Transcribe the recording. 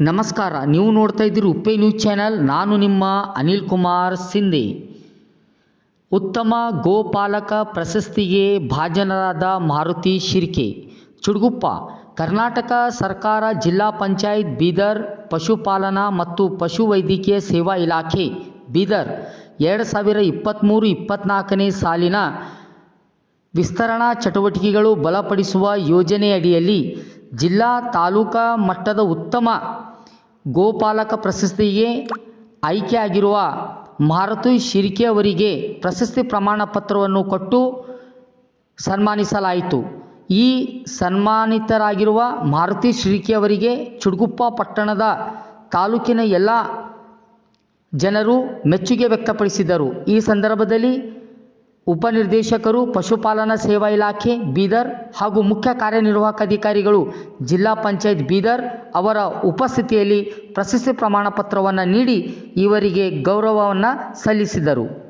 ನಮಸ್ಕಾರ. ನೀವು ನೋಡ್ತಾ ಇದ್ದೀರಿ ಉಪ್ಪೆ ನ್ಯೂಸ್ ಚಾನೆಲ್. ನಾನು ನಿಮ್ಮ ಅನಿಲ್ ಕುಮಾರ್ ಸಿಂಧೆ. ಉತ್ತಮ ಗೋಪಾಲಕ ಪ್ರಶಸ್ತಿಗೆ ಭಾಜನರಾದ ಮಾರುತಿ ಶಿರ್ಕೆ. ಚುಡುಗುಪ್ಪ, ಕರ್ನಾಟಕ ಸರ್ಕಾರ ಜಿಲ್ಲಾ ಪಂಚಾಯತ್ ಬೀದರ್ ಪಶುಪಾಲನಾ ಮತ್ತು ಪಶುವೈದ್ಯಕೀಯ ಸೇವಾ ಇಲಾಖೆ ಬೀದರ್ ಎರಡು ಸಾವಿರ ಇಪ್ಪತ್ತ್ಮೂರು ಇಪ್ಪತ್ತ್ನಾಲ್ಕನೇ ಸಾಲಿನ ವಿಸ್ತರಣಾ ಚಟುವಟಿಕೆಗಳು ಬಲಪಡಿಸುವ ಯೋಜನೆಯಡಿಯಲ್ಲಿ ಜಿಲ್ಲಾ ತಾಲೂಕಾ ಮಟ್ಟದ ಉತ್ತಮ ಗೋಪಾಲಕ ಪ್ರಶಸ್ತಿಗೆ ಆಯ್ಕೆಯಾಗಿರುವ ಮಾರುತಿ ಶಿರ್ಕೆ ಅವರಿಗೆ ಪ್ರಶಸ್ತಿ ಪ್ರಮಾಣ ಪತ್ರವನ್ನು ಕೊಟ್ಟು ಸನ್ಮಾನಿಸಲಾಯಿತು. ಈ ಸನ್ಮಾನಿತರಾಗಿರುವ ಮಾರುತಿ ಶಿರ್ಕೆ ಅವರಿಗೆ ಚುಡುಗುಪ್ಪ ಪಟ್ಟಣದ ತಾಲೂಕಿನ ಎಲ್ಲ ಜನರು ಮೆಚ್ಚುಗೆ ವ್ಯಕ್ತಪಡಿಸಿದರು. ಈ ಸಂದರ್ಭದಲ್ಲಿ ಉಪನಿರ್ದೇಶಕರು, ಪಶುಪಾಲನಾ ಸೇವಾ ಇಲಾಖೆ, ಬೀದರ್ ಹಾಗೂ ಮುಖ್ಯ ಕಾರ್ಯನಿರ್ವಾಹಕ ಅಧಿಕಾರಿಗಳು, ಜಿಲ್ಲಾ ಪಂಚಾಯತ್ ಬೀದರ್ ಅವರ ಉಪಸ್ಥಿತಿಯಲ್ಲಿ ಪ್ರಶಸ್ತಿ ಪ್ರಮಾಣ ಪತ್ರವನ್ನು ನೀಡಿ ಇವರಿಗೆ ಗೌರವವನ್ನು ಸಲ್ಲಿಸಿದರು.